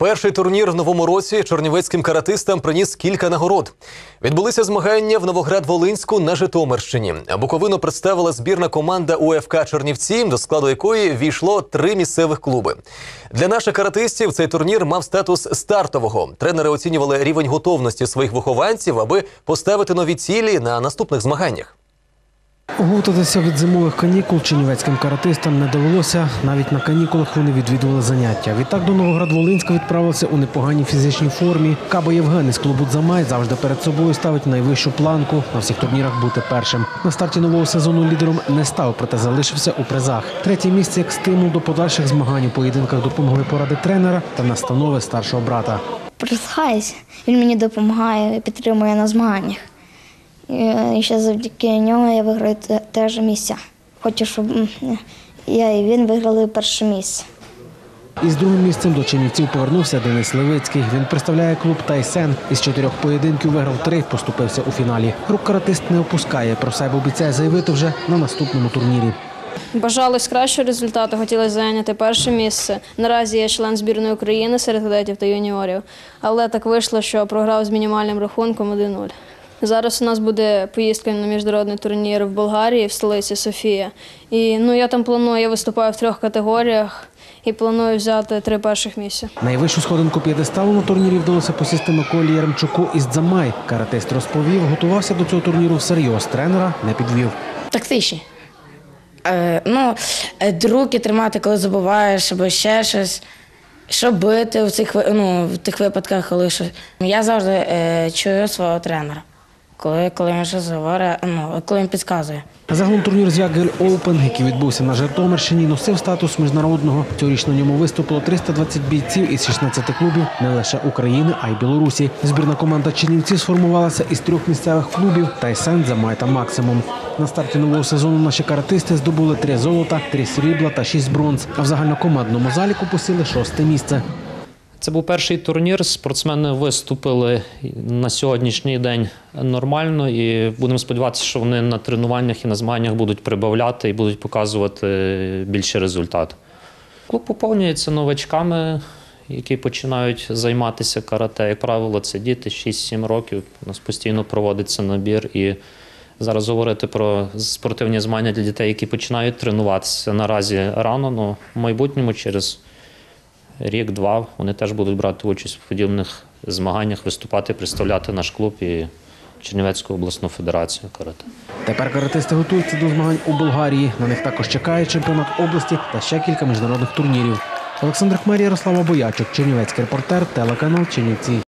Перший турнір в новому році чорнівецьким каратистам приніс кілька нагород. Відбулися змагання в Новоград-Волинську на Житомирщині. Буковину представила збірна команда УФК Чернівці, до складу якої війшло три місцевих клуби. Для наших каратистів цей турнір мав статус стартового. Тренери оцінювали рівень готовності своїх вихованців, аби поставити нові цілі на наступних змаганнях. Оговтатися від зимових канікул чернівецьким каратистам не довелося. Навіть на канікулах вони відвідували заняття. Відтак до Новоград-Волинська відправилися у непоганій фізичній формі. Кабо Євген із клубу Дзамай завжди перед собою ставить найвищу планку на всіх турнірах бути першим. На старті нового сезону лідером не став, проте залишився у призах. Третє місце як стимул до подальших змагань у поєдинках допомогли поради тренера та настанови старшого брата. присхаюсь. Він мені допомагає, підтримує на змаганнях. І, і ще завдяки ньому я виграю теж місця. Хочу, щоб я і він виграли перше місце. Із другим місцем до Чернівців повернувся Денис Левицький. Він представляє клуб Тайсен. Із чотирьох поєдинків виграв три, поступився у фіналі. Рук каратист не опускає. Про себе обіцяє заявити вже на наступному турнірі. Бажалось кращого результату, хотілося зайняти перше місце. Наразі я член збірної України серед кадетів та юніорів, але так вийшло, що програв з мінімальним рахунком 1-0. Зараз у нас буде поїздка на міжнародний турнір в Болгарії, в столиці Софія. І ну я там планую, я виступаю в трьох категоріях і планую взяти три перших місця. Найвищу сходинку п'єдесталу на турнірі вдалося посісти Миколі Яремчуку із Дзамай. Каратист розповів, готувався до цього турніру всерйоз. Тренера не підвів. Тактичні. Е, ну, е, руки тримати, коли забуваєш, або ще щось. Що бити в цих, ну, в тих випадках, коли щось. Я завжди е, чую свого тренера, коли, коли він щось говорить, ну, коли він підказує. Загалом турнір Звягель Оупен, який відбувся на Житомирщині, носив статус міжнародного. Цьогоріч на ньому виступило 320 бійців із 16 клубів не лише України, а й Білорусі. Збірна команда Чернівців сформувалася із трьох місцевих клубів Тайсен, Замай та Максимум. На старті нового сезону наші каратисти здобули три золота, три срібла та шість бронз. А в загальнокомандному заліку посіли шосте місце. Це був перший турнір. Спортсмени виступили на сьогоднішній день нормально, і будемо сподіватися, що вони на тренуваннях і на змаганнях будуть прибавляти і будуть показувати більше результат. Клуб поповнюється новачками, які починають займатися карате. Як правило, це діти 6-7 років. У нас постійно проводиться набір. І зараз говорити про спортивні змагання для дітей, які починають тренуватися наразі рано, але в майбутньому через рік-два вони теж будуть брати участь в подібних змаганнях, виступати, представляти наш клуб і Чернівецьку обласну федерацію карате. Тепер каратисти готуються до змагань у Болгарії. На них також чекає чемпіонат області та ще кілька міжнародних турнірів. Олександр Хмарі, Ярослава Боячок, Чернівецький репортер, телеканал Чернівці.